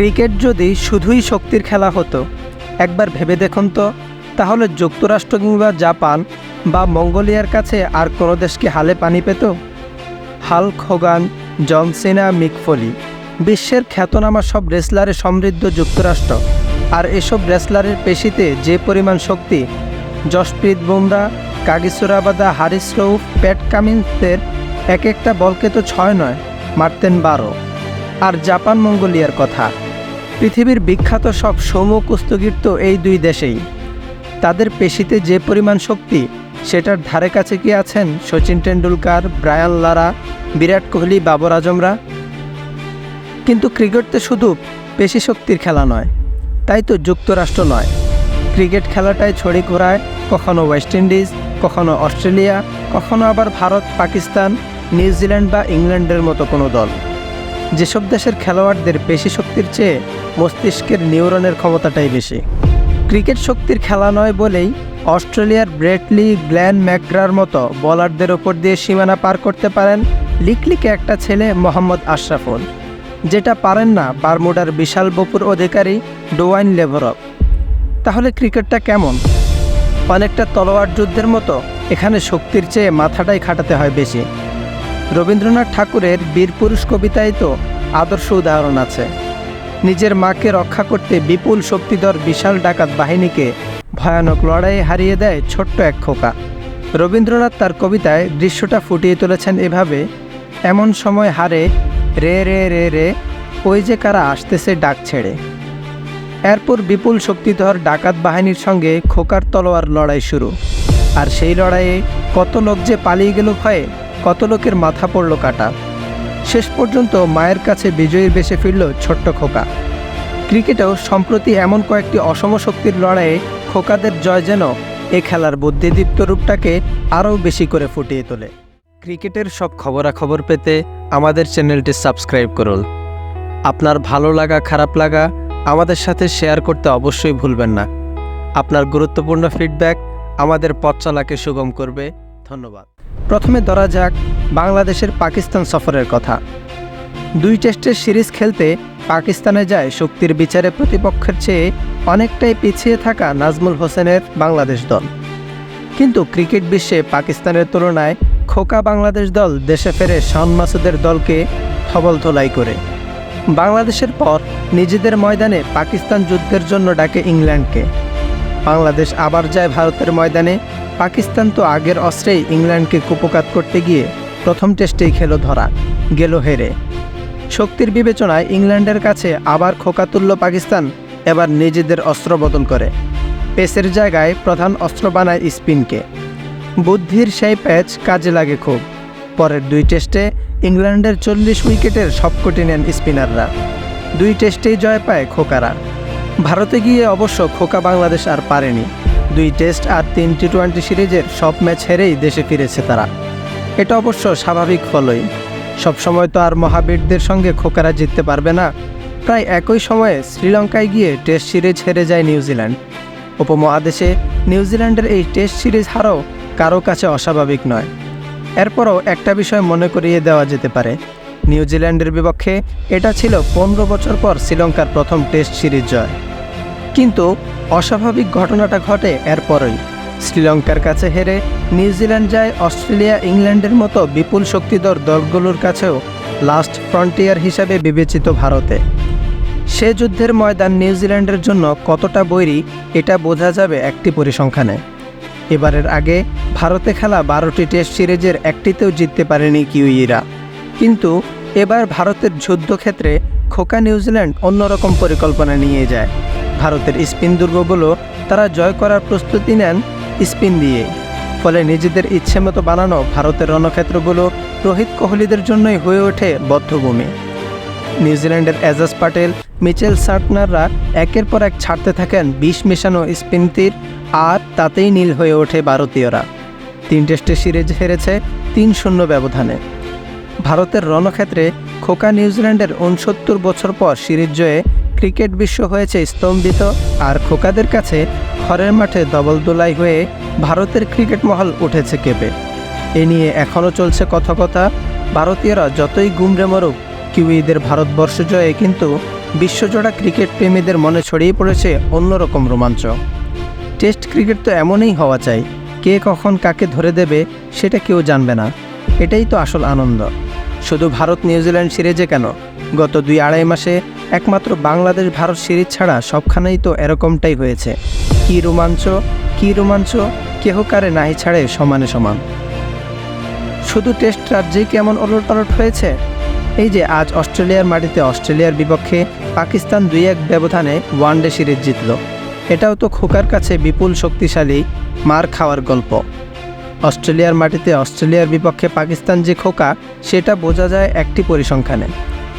Cricket যদি শুধুই শক্তির খেলা হতো, একবার ভেবে দেখুন তো, তাহলে যুক্তরাষ্ট্র কিংবা জাপান বা মঙ্গোলিয়ার কাছে আর কোনো দেশকে হালে পানি পেত? হাল্ক হোগান, জন সিনা মিকফলি বিশ্বের খ্যাতনামা সব রেসলারে সমৃদ্ধ যুক্তরাষ্ট্র। আর এসব রেসলারের পেশিতে যে পরিমাণ শক্তি, জশপ্রীত বুমরা কাগিসুরাবাদা হারিস রৌফ প্যাট কামিন্সের এক একটা বলকে তো ছয় নয়, মারতেন বারো। আর জাপান মঙ্গোলিয়ার কথা। পৃথিবীর বিখ্যাত সব সৌম্য কুস্তগীর তো এই দুই দেশেই। তাদের পেশিতে যে পরিমাণ শক্তি, সেটার ধারে কাছে কি আছেন সচিন টেন্ডুলকার ব্রায়ান লারা, বিরাট কোহলি, বাবর আজমরা? কিন্তু ক্রিকেট তো শুধু পেশি শক্তির খেলা নয়, তাই তো যুক্তরাষ্ট্র নয়। ক্রিকেট খেলাটাই ছড়ি ঘোরায় কখনো ওয়েস্ট ইন্ডিজ, কখনো অস্ট্রেলিয়া, কখনো আবার ভারত, পাকিস্তান, নিউজিল্যান্ড বা ইংল্যান্ডের মতো কোনো দল। যেসব দেশের খেলোয়াড়দের পেশি শক্তির চেয়ে মস্তিষ্কের নিউরনের ক্ষমতাটাই বেশি। ক্রিকেট শক্তির খেলা নয় বলেই অস্ট্রেলিয়ার ব্রেটলি গ্ল্যান ম্যাকগ্রার মতো বলারদের ওপর দিয়ে সীমানা পার করতে পারেন লিকলিকে একটা ছেলে মোহাম্মদ আশরাফুল। যেটা পারেন না বারমুডার বিশাল বপুর অধিকারী ডোয়াইন লেভরক তাহলে ক্রিকেটটা কেমন? অনেকটা তলোয়ার যুদ্ধের মতো এখানে শক্তির চেয়ে মাথাটাই খাটাতে হয় বেশি। রবীন্দ্রনাথ ঠাকুরের বীরপুরুষ কবিতায় তো আদর্শ উদাহরণ আছে। নিজের মাকে রক্ষা করতে বিপুল শক্তিধর বিশাল ডাকাত বাহিনীকে ভয়ানক লড়াইয়ে হারিয়ে দেয় ছোট্ট এক খোকা। রবীন্দ্রনাথ তার কবিতায় দৃশ্যটা ফুটিয়ে তুলেছেন এভাবে, এমন সময় হারে রে রে রে রে, ওই যে কারা আসতেছে ডাক ছেড়ে। এরপর বিপুল শক্তিধর ডাকাত বাহিনীর সঙ্গে খোকার তলোয়ার লড়াই শুরু। আর সেই লড়াইয়ে কত লোক যে পালিয়ে গেল ভয়ে কত লোকের মাথা পড়ল কাটা। শেষ পর্যন্ত মায়ের কাছে বিজয়ীর বেশে ফিরল ছোট্ট খোকা। ক্রিকেটেও সম্প্রতি এমন কয়েকটি অসম শক্তির লড়াইয়ে খোকাদের জয় যেন এ খেলার বুদ্ধিদীপ্ত রূপটাকে আরও বেশি করে ফুটিয়ে তোলে। ক্রিকেটের সব খবরাখবর পেতে আমাদের চ্যানেলটি সাবস্ক্রাইব করুন। আপনার ভালো লাগা, খারাপ লাগা আমাদের সাথে শেয়ার করতে অবশ্যই ভুলবেন না। আপনার গুরুত্বপূর্ণ ফিডব্যাক আমাদের পথ চলাকে সুগম করবে। ধন্যবাদ। প্রথমে ধরা যাক বাংলাদেশের পাকিস্তান সফরের কথা। দুই টেস্টের সিরিজ খেলতে পাকিস্তানে যায় শক্তির বিচারে প্রতিপক্ষের চেয়ে অনেকটাই পিছিয়ে থাকা নাজমুল হোসেনের বাংলাদেশ দল। কিন্তু ক্রিকেট বিশ্বে পাকিস্তানের তুলনায় খোকা বাংলাদেশ দল দেশে ফেরে শান মাসুদের দলকে থবল তোলাই করে। বাংলাদেশের পর নিজেদের ময়দানে পাকিস্তান যুদ্ধের জন্য ডাকে ইংল্যান্ডকে। বাংলাদেশ আবার যায় ভারতের ময়দানে পাকিস্তান তো আগের অস্ত্রেই ইংল্যান্ডকে কুপকাত করতে গিয়ে প্রথম টেস্টেই খেলো ধরা, গেল হেরে। শক্তির বিবেচনায় ইংল্যান্ডের কাছে আবার খোকা তুলল পাকিস্তান, এবার নিজেদের অস্ত্র বদল করে। পেসের জায়গায় প্রধান অস্ত্র বানায় স্পিনকে। বুদ্ধির সেই প্যাচ কাজে লাগে খুব। পরের দুই টেস্টে ইংল্যান্ডের চল্লিশ উইকেটের সবকটি নেন স্পিনাররা। দুই টেস্টেই জয় পায় খোকারা। ভারতে গিয়ে অবশ্য খোকা বাংলাদেশ আর পারেনি। দুই টেস্ট আর তিন টি টোয়েন্টি সিরিজের সব ম্যাচ হেরেই দেশে ফিরেছে তারা। এটা অবশ্য স্বাভাবিক ফলই সবসময় তো আর মহাবীরদের সঙ্গে খোকারা জিততে পারবে না। প্রায় একই সময়ে শ্রীলঙ্কায় গিয়ে টেস্ট সিরিজ হেরে যায় নিউজিল্যান্ড। উপমহাদেশে নিউজিল্যান্ডের এই টেস্ট সিরিজ হারও কারও কাছে অস্বাভাবিক নয়। এরপরও একটা বিষয় মনে করিয়ে দেওয়া যেতে পারে। নিউজিল্যান্ডের বিপক্ষে এটা ছিল পনেরো বছর পর শ্রীলঙ্কার প্রথম টেস্ট সিরিজ জয়। কিন্তু অস্বাভাবিক ঘটনাটা ঘটে এরপরই। শ্রীলঙ্কার কাছে হেরে নিউজিল্যান্ড যায় অস্ট্রেলিয়া, ইংল্যান্ডের মতো বিপুল শক্তিধর দলগুলোর কাছেও লাস্ট ফ্রন্টিয়ার হিসাবে বিবেচিত ভারতে। সে যুদ্ধের ময়দান নিউজিল্যান্ডের জন্য কতটা বৈরী, এটা বোঝা যাবে একটি পরিসংখ্যানে। এবারের আগে ভারতে খেলা বারোটি টেস্ট সিরিজের একটিতেও জিততে পারেনি কিউইরা। কিন্তু এবার ভারতের যুদ্ধক্ষেত্রে খোকা নিউজিল্যান্ড অন্যরকম পরিকল্পনা নিয়ে যায়। ভারতের স্পিন দুর্গগুলো তারা জয় করার প্রস্তুতি নেন স্পিন দিয়ে। ফলে নিজেদের ইচ্ছে মতো বানানো ভারতের রণক্ষেত্রগুলো রোহিত কোহলিদের জন্যই হয়ে ওঠে বদ্ধভূমি। নিউজিল্যান্ডের এজাজ পাটেল, মিচেল সার্টনাররা একের পর এক ছাড়তে থাকেন বিষ মেশানো স্পিন তীর আর তাতেই নীল হয়ে ওঠে ভারতীয়রা। তিন টেস্টে সিরিজ হেরেছে তিন শূন্য ব্যবধানে। ভারতের রণক্ষেত্রে খোকা নিউজিল্যান্ডের উনসত্তর বছর পর সিরিজ জয়ে ক্রিকেট বিশ্ব হয়েছে স্তম্ভিত আর খোকাদের কাছে ঘরের মাঠে দবল দোলাই হয়ে ভারতের ক্রিকেট মহল উঠেছে কেঁপে। এ নিয়ে এখনও চলছে কথকথা ভারতীয়রা যতই গুমরে মরুক, কিউইদের ভারতবর্ষ জয়ে কিন্তু বিশ্বজোড়া ক্রিকেট প্রেমীদের মনে ছড়িয়ে পড়েছে অন্যরকম রোমাঞ্চ। টেস্ট ক্রিকেট তো এমনই হওয়া চাই, কে কখন কাকে ধরে দেবে সেটা কেউ জানবে না। এটাই তো আসল আনন্দ। শুধু ভারত নিউজিল্যান্ড সিরিজে কেন? গত দুই আড়াই মাসে একমাত্র বাংলাদেশ ভারত সিরিজ ছাড়া সবখানেই তো এরকমটাই হয়েছে। কি রোমাঞ্চ কি রোমাঞ্চ, কেহ কারে নাহি ছাড়ে সমানে সমান। শুধু টেস্ট রাজ্যেই কেমন ওলট পালট হয়েছে? এই যে আজ অস্ট্রেলিয়ার মাটিতে অস্ট্রেলিয়ার বিপক্ষে পাকিস্তান দুই এক ব্যবধানে ওয়ানডে সিরিজ জিতল। এটাও তো খোকার কাছে বিপুল শক্তিশালী মার খাওয়ার গল্প। অস্ট্রেলিয়ার মাটিতে অস্ট্রেলিয়ার বিপক্ষে পাকিস্তান যে খোকা, সেটা বোঝা যায় একটি পরিসংখ্যানে।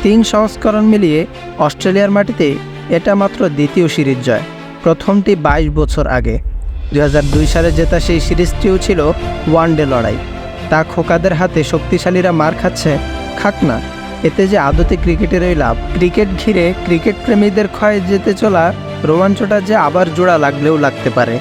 তিন সংস্করণ মিলিয়ে অস্ট্রেলিয়ার মাটিতে এটা মাত্র দ্বিতীয় সিরিজ জয়। প্রথমটি বাইশ বছর আগে। দু হাজার দুই সালে জেতা সেই সিরিজটিও ছিল ওয়ানডে লড়াই। তা খোকাদের হাতে শক্তিশালীরা মার খাচ্ছে খাক না এতে যে আদতে ক্রিকেটেরই লাভ, ক্রিকেট ঘিরে ক্রিকেট প্রেমীদের ক্ষয়ে যেতে চলা রোমাঞ্চটা যে আবার জোড়া লাগলেও লাগতে পারে।